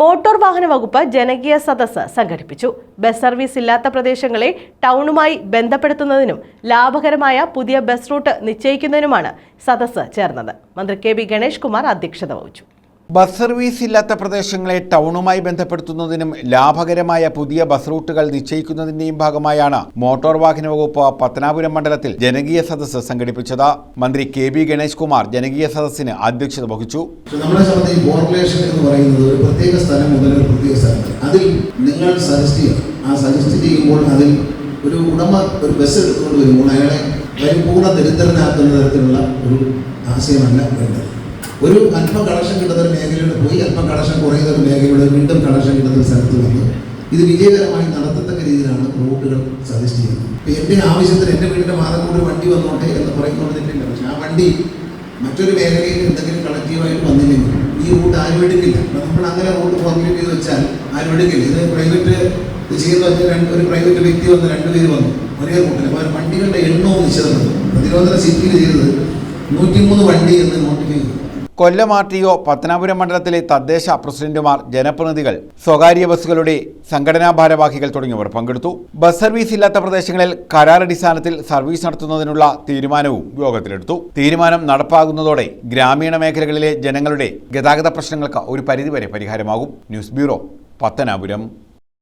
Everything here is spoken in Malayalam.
മോട്ടോർ വാഹന വകുപ്പ് ജനകീയ സദസ്സ് സംഘടിപ്പിച്ചു. ബസ് സർവീസ് ഇല്ലാത്ത പ്രദേശങ്ങളെ ടൗണുമായി ബന്ധപ്പെടുത്തുന്നതിനും ലാഭകരമായ പുതിയ ബസ് റൂട്ട് നിശ്ചയിക്കുന്നതിനുമാണ് സദസ്സ് ചേർന്നത്. മന്ത്രി കെ ബി ഗണേഷ് കുമാർ അധ്യക്ഷത വഹിച്ചു. ബസ് സർവീസ് ഇല്ലാത്ത പ്രദേശങ്ങളെ ടൗണുമായി ബന്ധപ്പെടുത്തുന്നതിനും ലാഭകരമായ പുതിയ ബസ് റൂട്ടുകൾ നിശ്ചയിക്കുന്നതിന്റെയും ഭാഗമായാണ് മോട്ടോർ വാഹന വകുപ്പ് പത്തനാപുരം മണ്ഡലത്തിൽ ജനകീയ സദസ്സ് സംഘടിപ്പിച്ചത്. മന്ത്രി കെ ബി ഗണേഷ് കുമാർ ജനകീയ സദസ്സിന് അധ്യക്ഷത വഹിച്ചു. നമ്മളെ സംബന്ധിച്ച് പോപ്പുലേഷൻ എന്ന് പറയുന്നത് ഒരു പ്രത്യേക സ്ഥലം മുതൽ ഒരു പ്രത്യേക സ്ഥലം അതിൽ നിങ്ങൾ സജസ്റ്റ് ചെയ്യുക ആ സജസ്റ്റ് ചെയ്യുമ്പോൾ അതിൽ ഒരു ഉടമ ഒരു ബസ് എടുത്തുകൊണ്ട് വരുമ്പോൾ അയാളെ പരിപൂർണ ദരിദ്രനാക്കുന്ന തരത്തിലുള്ള ഒരു ആശയമല്ല വേണ്ടത്. ഒരു അല്പം കളക്ഷൻ കിട്ടുന്ന ഒരു മേഖലയിലൂടെ പോയി അല്പം കളക്ഷൻ കുറയുന്ന ഒരു മേഖലയിലൂടെ വീണ്ടും കളക്ഷൻ കിട്ടുന്ന ഒരു സ്ഥലത്ത് വന്ന്. ഇത് വിജയകരമായി നടത്തത്തക്ക രീതിയിലാണ് റൂട്ടുകൾ സജസ്റ്റ് ചെയ്യുന്നത്. ഇപ്പം എന്റെ ആവശ്യത്തിന് എന്റെ വീടിന്റെ മാതം ഒരു വണ്ടി വന്നോട്ടെ എന്ന് പറയുന്നതില്ല പക്ഷേ ആ വണ്ടി മറ്റൊരു മേഖലയിൽ എന്തെങ്കിലും കളക്റ്റീവായിട്ട് വന്നില്ലെങ്കിൽ ഈ റൂട്ട് ആരും എടുക്കില്ല. നമ്മൾ അങ്ങനെ റൂട്ട് ഫോർമുലേറ്റ് ചെയ്ത് വെച്ചാൽ ആരും എടുക്കില്ല. ഇത് പ്രൈവറ്റ് ചെയ്യുന്ന രണ്ട് ഒരു പ്രൈവറ്റ് വ്യക്തി വന്ന് രണ്ടുപേര് വന്നു ഒരേ റൂട്ടിൽ അപ്പോൾ വണ്ടികളുടെ എണ്ണവും നിശ്ചിതമാണ് പ്രതിരോധന സിറ്റിയിൽ ചെയ്തത് നൂറ്റിമൂന്ന് വണ്ടി എന്ന് നോട്ടിഫൈ ചെയ്തു. Kollam R T O Pathanapuram മണ്ഡലത്തിലെ തദ്ദേശ പ്രസിഡന്റുമാർ ജനപ്രതിനിധികൾ സ്വകാര്യ ബസ്സുകളുടെ സംഘടനാ ഭാരവാഹികൾ തുടങ്ങിയവർ പങ്കെടുത്തു. ബസ് സർവീസ് ഇല്ലാത്ത പ്രദേശങ്ങളിൽ കരാറടിസ്ഥാനത്തിൽ സർവീസ് നടത്തുന്നതിനുള്ള തീരുമാനവും യോഗത്തിലെടുത്തു. തീരുമാനം നടപ്പാകുന്നതോടെ ഗ്രാമീണ മേഖലകളിലെ ജനങ്ങളുടെ ഗതാഗത പ്രശ്നങ്ങൾക്ക് ഒരു പരിധിവരെ പരിഹാരമാകും. News bureau Pathanapuram.